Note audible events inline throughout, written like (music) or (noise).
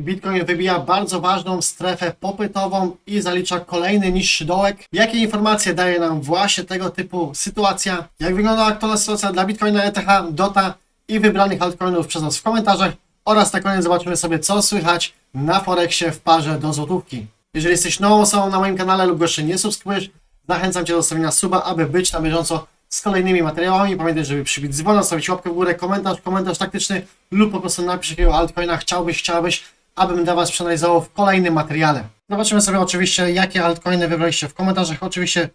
Bitcoin wybija bardzo ważną strefę popytową i zalicza kolejny niższy dołek. Jakie informacje daje nam właśnie tego typu sytuacja? Jak wygląda aktualna sytuacja dla Bitcoina, ETH, DOTA i wybranych altcoinów przez nas w komentarzach oraz na koniec zobaczymy sobie co słychać na Forexie w parze do złotówki. Jeżeli jesteś nową osobą na moim kanale lub jeszcze nie subskrybujesz, zachęcam Cię do zostawienia suba, aby być na bieżąco z kolejnymi materiałami. Pamiętaj, żeby przybić dzwona, zostawić łapkę w górę, komentarz, komentarz taktyczny lub po prostu napisz jakiego altcoina chciałbyś, chciałabyś, abym dla Was przeanalizował w kolejnym materiale. Zobaczymy sobie oczywiście, jakie altcoiny wybraliście w komentarzach. Oczywiście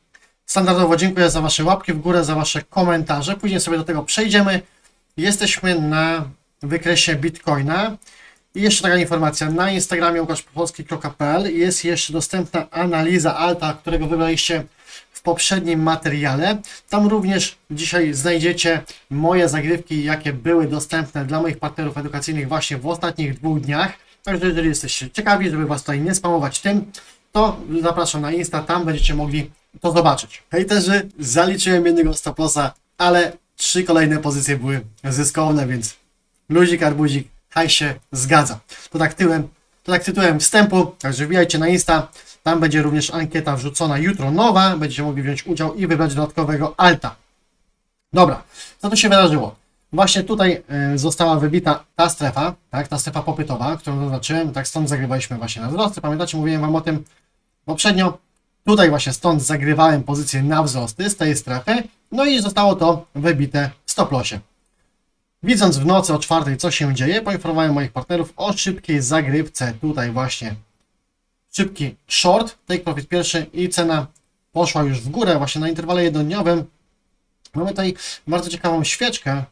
standardowo dziękuję za Wasze łapki w górę, za Wasze komentarze. Później sobie do tego przejdziemy. Jesteśmy na wykresie Bitcoina. I jeszcze taka informacja, na Instagramie łukaszpolski.pl jest jeszcze dostępna analiza alta, którego wybraliście w poprzednim materiale. Tam również dzisiaj znajdziecie moje zagrywki, jakie były dostępne dla moich partnerów edukacyjnych właśnie w ostatnich dwóch dniach. Także jeżeli jesteście ciekawi, żeby Was tutaj nie spamować tym, to zapraszam na Insta, tam będziecie mogli to zobaczyć. Hejterzy, zaliczyłem jednego stoplosa, ale trzy kolejne pozycje były zyskowne, więc luzik, arbuzik, haj się zgadza. To tak tyłem, to tak tytułem wstępu, także wbijajcie na Insta, tam będzie również ankieta wrzucona jutro nowa, będziecie mogli wziąć udział i wybrać dodatkowego alta. Dobra, co tu się wydarzyło? Właśnie tutaj e, została wybita ta strefa, tak, ta strefa popytowa, którą zaznaczyłem, tak stąd zagrywaliśmy właśnie na wzrosty. Pamiętacie, mówiłem Wam o tym poprzednio. Tutaj właśnie stąd zagrywałem pozycję na wzrosty z tej strefy, no i zostało to wybite w stop lossie. Widząc w nocy o czwartej, co się dzieje, poinformowałem moich partnerów o szybkiej zagrywce. Tutaj właśnie szybki short, take profit pierwszy i cena poszła już w górę właśnie na interwale jednodniowym. Mamy tutaj bardzo ciekawą świeczkę.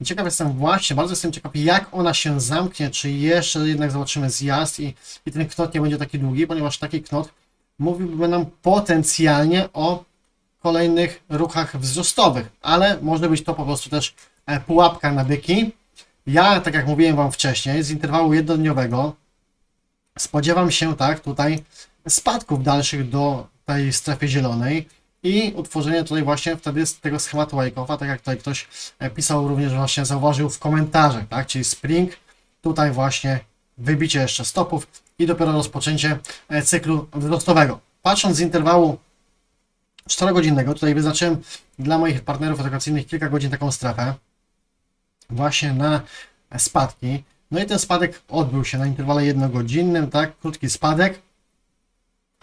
I Ciekaw jestem właśnie, bardzo jestem ciekaw jak ona się zamknie, czy jeszcze jednak zobaczymy zjazd i, i ten knot nie będzie taki długi, ponieważ taki knot mówiłby nam potencjalnie o kolejnych ruchach wzrostowych, ale może być to po prostu też e, pułapka na byki. Ja, tak jak mówiłem Wam wcześniej, z interwału jednodniowego spodziewam się tak tutaj spadków dalszych do tej strefy zielonej i utworzenia tutaj właśnie wtedy z tego schematu Wyckoff'a, tak jak tutaj ktoś e, pisał również właśnie zauważył w komentarzach, tak, czyli spring, tutaj właśnie wybicie jeszcze stopów i dopiero rozpoczęcie e, cyklu wzrostowego. Patrząc z interwału 4-godzinnego, tutaj wyznaczyłem dla moich partnerów edukacyjnych kilka godzin taką strefę właśnie na spadki. No i ten spadek odbył się na interwale jednogodzinnym, tak, krótki spadek.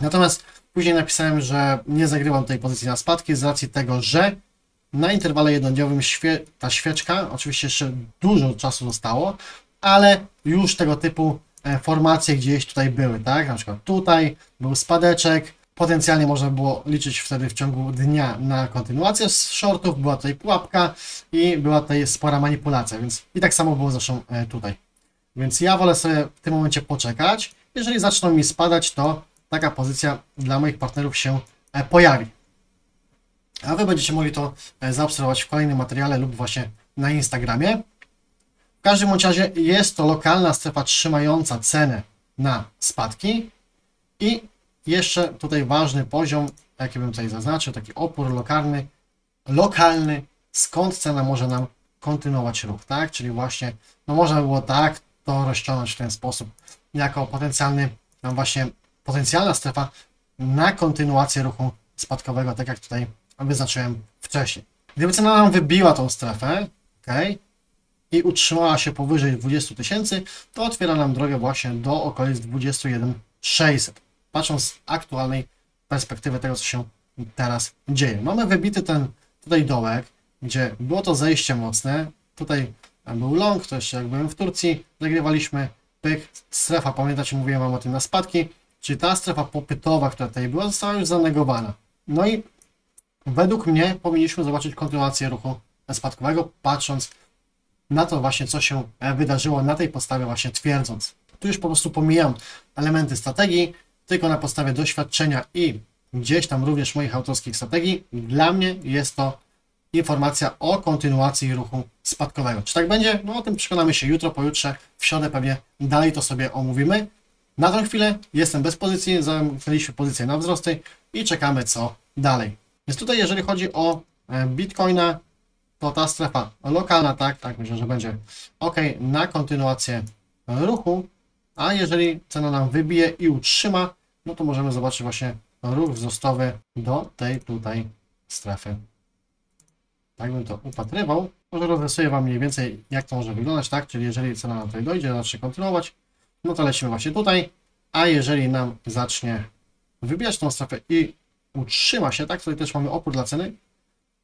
Natomiast później napisałem, że nie zagrywam tej pozycji na spadki z racji tego, że na interwale jednodniowym świe ta świeczka, oczywiście jeszcze dużo czasu zostało, ale już tego typu e, formacje gdzieś tutaj były, tak? Na przykład tutaj był spadeczek, potencjalnie można było liczyć wtedy w ciągu dnia na kontynuację z shortów, była tutaj pułapka i była tutaj spora manipulacja, więc i tak samo było zresztą e, tutaj. Więc ja wolę sobie w tym momencie poczekać. Jeżeli zaczną mi spadać, to taka pozycja dla moich partnerów się e, pojawi. A Wy będziecie mogli to e, zaobserwować w kolejnym materiale lub właśnie na Instagramie. W każdym razie jest to lokalna strefa trzymająca cenę na spadki i jeszcze tutaj ważny poziom, jaki bym tutaj zaznaczył, taki opór lokalny, lokalny, skąd cena może nam kontynuować ruch, tak? Czyli właśnie, no można było tak to rozciągnąć w ten sposób, jako potencjalny, no właśnie potencjalna strefa na kontynuację ruchu spadkowego, tak jak tutaj wyznaczyłem wcześniej. Gdyby cena nam wybiła tą strefę, ok, i utrzymała się powyżej 20 tysięcy, to otwiera nam drogę właśnie do okolic 21 600. Patrząc z aktualnej perspektywy tego, co się teraz dzieje. Mamy wybity ten tutaj dołek, gdzie było to zejście mocne. Tutaj był long, to jeszcze jak byłem w Turcji, zagrywaliśmy pyk, strefa, pamiętacie, mówiłem Wam o tym na spadki, czyli ta strefa popytowa, która tutaj była, została już zanegowana. No i według mnie powinniśmy zobaczyć kontynuację ruchu spadkowego, patrząc na to właśnie, co się e, wydarzyło na tej podstawie właśnie twierdząc. Tu już po prostu pomijam elementy strategii, tylko na podstawie doświadczenia i gdzieś tam również moich autorskich strategii. Dla mnie jest to informacja o kontynuacji ruchu spadkowego. Czy tak będzie? No o tym przekonamy się jutro, pojutrze, w środę pewnie dalej to sobie omówimy. Na tę chwilę jestem bez pozycji, zamknęliśmy pozycję na wzrosty i czekamy co dalej. Więc tutaj jeżeli chodzi o e, Bitcoina, to ta strefa lokalna, tak, tak, myślę, że będzie ok na kontynuację ruchu. A jeżeli cena nam wybije i utrzyma, no to możemy zobaczyć właśnie ruch wzrostowy do tej tutaj strefy. Tak bym to upatrywał. Może rozrysuję Wam mniej więcej, jak to może wyglądać, tak? Czyli jeżeli cena nam tutaj dojdzie, zacznie kontynuować, no to lecimy właśnie tutaj, a jeżeli nam zacznie wybijać tą strefę i utrzyma się, tak? Tutaj też mamy opór dla ceny,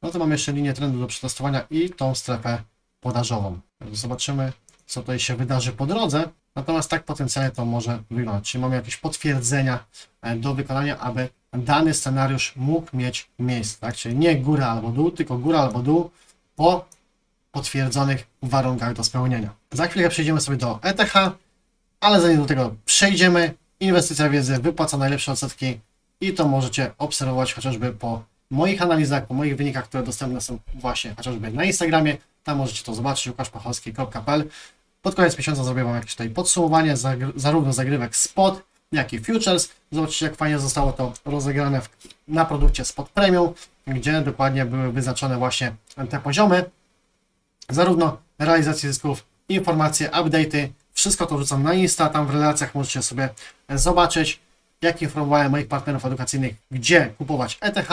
no to mamy jeszcze linię trendu do przetestowania i tą strefę podażową. Zobaczymy, co tutaj się wydarzy po drodze. Natomiast tak potencjalnie to może wyglądać. Czyli mamy jakieś potwierdzenia e, do wykonania, aby dany scenariusz mógł mieć miejsce. Tak? Czyli nie góra albo dół, tylko góra albo dół po potwierdzonych warunkach do spełnienia. Za chwilę przejdziemy sobie do ETH, ale zanim do tego przejdziemy, inwestycja wiedzy wypłaca najlepsze odsetki i to możecie obserwować chociażby po moich analizach, po moich wynikach, które dostępne są właśnie chociażby na Instagramie. Tam możecie to zobaczyć, łukaszpacholski.pl. Pod koniec miesiąca zrobię Wam jakieś tutaj podsumowanie zarówno zagrywek spot, jak i futures. Zobaczycie, jak fajnie zostało to rozegrane w, na produkcie spot premium, gdzie dokładnie były wyznaczone właśnie te poziomy zarówno realizacji zysków, informacje, update'y, wszystko to wrzucam na Insta, tam w relacjach możecie sobie zobaczyć, jak informowałem moich partnerów edukacyjnych, gdzie kupować ETH,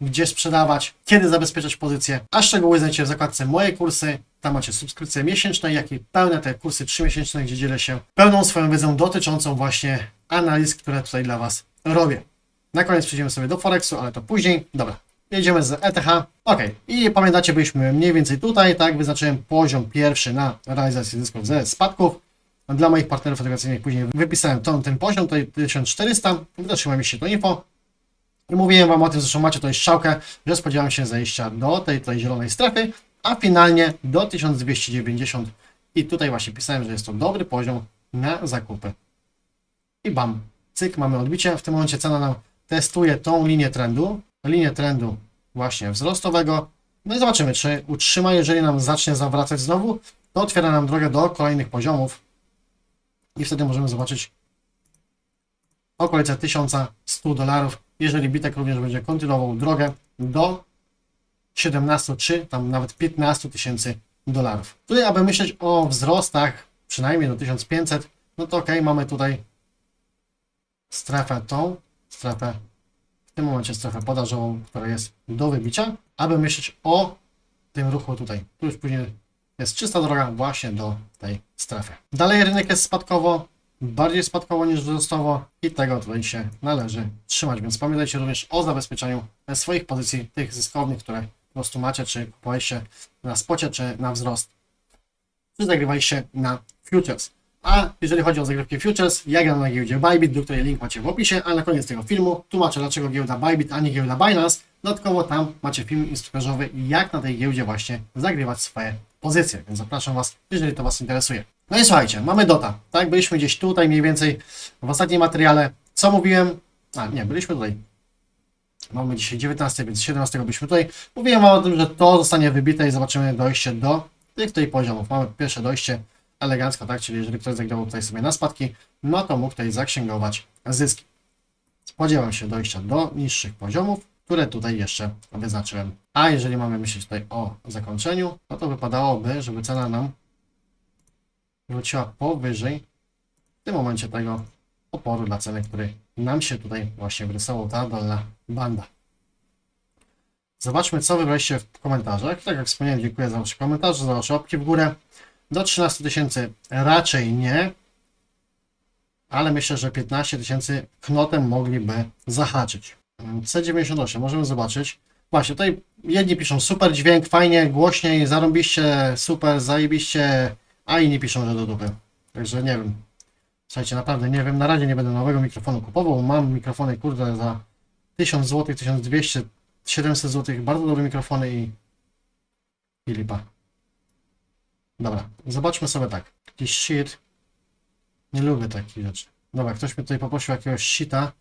gdzie sprzedawać, kiedy zabezpieczać pozycje, a szczegóły znajdziecie w zakładce moje kursy, tam macie subskrypcje miesięczne, jak i pełne te kursy 3-miesięczne, gdzie dzielę się pełną swoją wiedzą dotyczącą właśnie analiz, które tutaj dla Was robię. Na koniec przejdziemy sobie do Forexu, ale to później. Dobra, jedziemy z ETH. Ok, i pamiętacie, byliśmy mniej więcej tutaj, tak? Wyznaczyłem poziom pierwszy na realizację zysków ze spadków. Dla moich partnerów edukacyjnych później wypisałem ten, poziom, tutaj 1400. Wydarzyło mi się to info. I mówiłem Wam o tym, zresztą macie tutaj strzałkę, że spodziewam się zejścia do tej, tej zielonej strefy, a finalnie do 1290. I tutaj właśnie pisałem, że jest to dobry poziom na zakupy. I bam, cyk, mamy odbicie. W tym momencie cena nam testuje tą linię trendu, linię trendu właśnie wzrostowego. No i zobaczymy, czy utrzyma. Jeżeli nam zacznie zawracać znowu, to otwiera nam drogę do kolejnych poziomów. I wtedy możemy zobaczyć okolice 1100 dolarów. Jeżeli Bitek również będzie kontynuował drogę do 17 czy tam nawet 15 tysięcy dolarów. Tutaj, aby myśleć o wzrostach przynajmniej do 1500, no to ok, mamy tutaj strefę tą, strefę w tym momencie strefę podażową, która jest do wybicia, aby myśleć o tym ruchu tutaj. Tu już później jest czysta droga właśnie do tej strefy. Dalej rynek jest spadkowo, bardziej spadkowo niż wzrostowo i tego tutaj się należy trzymać, więc pamiętajcie również o zabezpieczeniu swoich pozycji, tych zyskownych, które po prostu macie, czy kupowaliście na spocie, czy na wzrost, czy zagrywaliście na futures. A jeżeli chodzi o zagrywki futures, ja gram na giełdzie Bybit, do której link macie w opisie, a na koniec tego filmu tłumaczę dlaczego giełda Bybit, a nie giełda Binance. Dodatkowo tam macie film instruktażowy, jak na tej giełdzie właśnie zagrywać swoje pozycje, więc zapraszam Was, jeżeli to Was interesuje. No i słuchajcie, mamy DOTA, tak? Byliśmy gdzieś tutaj mniej więcej w ostatnim materiale. Co mówiłem? A, nie, byliśmy tutaj. Mamy dzisiaj 19, więc 17 byliśmy tutaj. Mówiłem Wam o tym, że to zostanie wybite i zobaczymy dojście do tych tutaj poziomów. Mamy pierwsze dojście elegancko, tak? Czyli jeżeli ktoś zagrał tutaj sobie na spadki, no to mógł tutaj zaksięgować zyski. Spodziewam się dojścia do niższych poziomów, które tutaj jeszcze wyznaczyłem. A jeżeli mamy myśleć tutaj o zakończeniu, no to wypadałoby, żeby cena nam wróciła powyżej w tym momencie tego oporu dla ceny, który nam się tutaj właśnie wyrysował, ta dolna banda. Zobaczmy, co wybraliście w komentarzach. Tak jak wspomniałem, dziękuję za Wasze komentarze, za Wasze łapki w górę. Do 13 tysięcy raczej nie, ale myślę, że 15 tysięcy knotem mogliby zahaczyć. C98 możemy zobaczyć. Właśnie, tutaj jedni piszą super dźwięk, fajnie, głośniej, zarąbiście, super, zajebiście, a inni piszą, że do dupy. Także nie wiem. Słuchajcie, naprawdę nie wiem, na razie nie będę nowego mikrofonu kupował. Mam mikrofony, kurde, za 1000 zł, 1200, 700 zł, bardzo dobre mikrofony i, i lipa. Dobra, zobaczmy sobie tak. Jakiś shit. Nie lubię takich rzeczy. Dobra, ktoś mnie tutaj poprosił jakiegoś shita.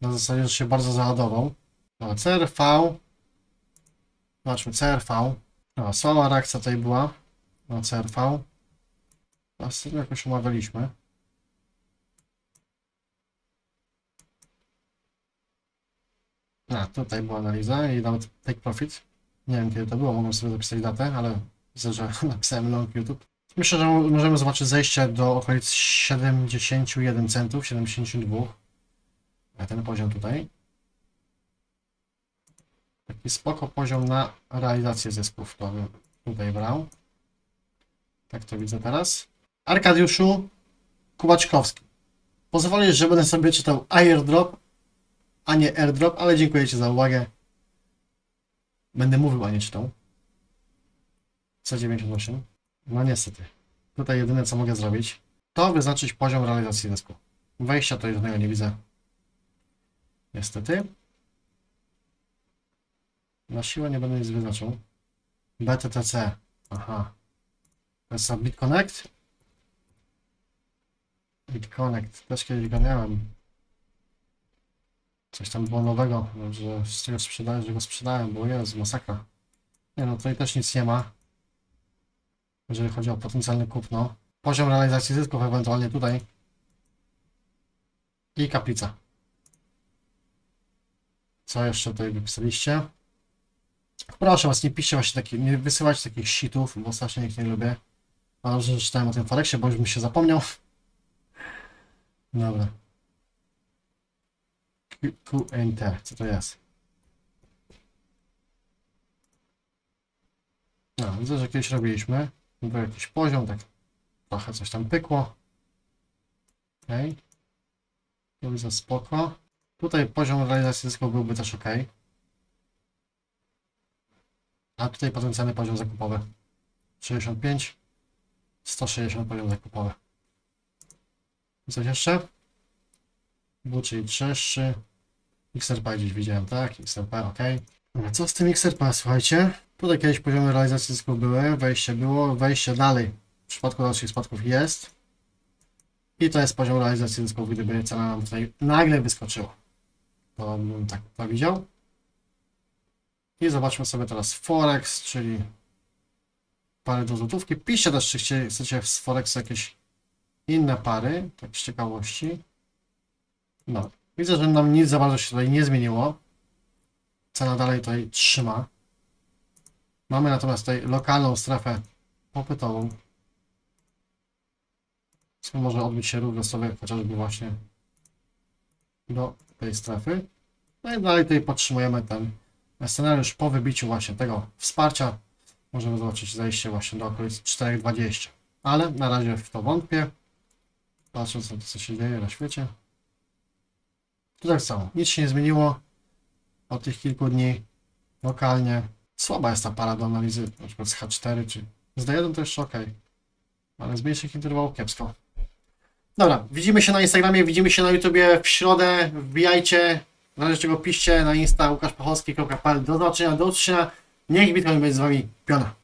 Na zasadzie, że się bardzo załadował. Dobra, CRV. Zobaczmy, CRV. Dobra, słaba reakcja tutaj była. Na CRV. Tym jakoś omawialiśmy. A, tutaj była analiza i nawet take profit. Nie wiem kiedy to było, mogłem sobie zapisać datę, ale widzę, że (laughs) napisałem long YouTube. Myślę, że możemy zobaczyć zejście do okolic 71 centów, 72. A ten poziom tutaj. Taki spoko poziom na realizację zysków to bym tutaj brał. Tak to widzę teraz. Arkadiuszu Kubaczkowski. Pozwolisz, że będę sobie czytał airdrop, a nie airdrop, ale dziękuję Ci za uwagę. Będę mówił, a nie czytał. C98. No niestety. Tutaj jedyne co mogę zrobić, to wyznaczyć poziom realizacji dysku. Wejścia to jednego nie widzę. Niestety. Na siłę nie będę nic wyznaczył. BTTC. Aha. To jest BitConnect. BitConnect. Też kiedyś go miałem. Coś tam było nowego, że z tego sprzedałem, że go sprzedałem, bo jest masakra. Nie no, tutaj też nic nie ma. Jeżeli chodzi o potencjalne kupno. Poziom realizacji zysków ewentualnie tutaj. I kaplica. Co jeszcze tutaj wypisaliście? Proszę was, nie piszcie właśnie takich, nie wysyłajcie takich shitów, bo strasznie ich nie lubię. Mam że czytałem o tym Forexie, bo już mi się zapomniał. Dobra. QNT, co to jest? No, widzę, że kiedyś robiliśmy. Był jakiś poziom, tak trochę coś tam pykło. Okej. Tu widzę spoko. Tutaj poziom realizacji zysku byłby też ok. A tutaj potencjalny poziom zakupowy. 65. 160 poziom zakupowy. Coś jeszcze? Był czyli. XRP gdzieś widziałem, tak? XRP, ok. Dobra, co z tym XRP, słuchajcie? Tutaj kiedyś poziomy realizacji zysków były, wejście było, wejście dalej w przypadku dalszych spadków jest. I to jest poziom realizacji zysków, gdyby cena nam tutaj nagle wyskoczyła. To bym tak to widział. I zobaczmy sobie teraz Forex, czyli pary do złotówki. Piszcie też, czy chcecie z Forexu jakieś inne pary, tak z ciekawości. No, widzę, że nam nic za bardzo się tutaj nie zmieniło. Cena dalej tutaj trzyma. Mamy natomiast tutaj lokalną strefę popytową. Co może odbyć się ruch losowy chociażby właśnie do tej strefy. No i dalej tutaj podtrzymujemy ten scenariusz po wybiciu właśnie tego wsparcia. Możemy zobaczyć zejście właśnie do okolic 4,20. Ale na razie w to wątpię. Patrząc na to, co się dzieje na świecie. Tu tak samo. Nic się nie zmieniło od tych kilku dni lokalnie. Słaba jest ta para do analizy, na przykład z H4 czy z D1 to jeszcze ok, ale z mniejszych interwałów kiepsko. Dobra, widzimy się na Instagramie, widzimy się na YouTubie w środę, wbijajcie, razie czego piszcie na insta łukaszpachowski.pl. Do zobaczenia, do usłyszenia, niech Bitcoin będzie z Wami piona.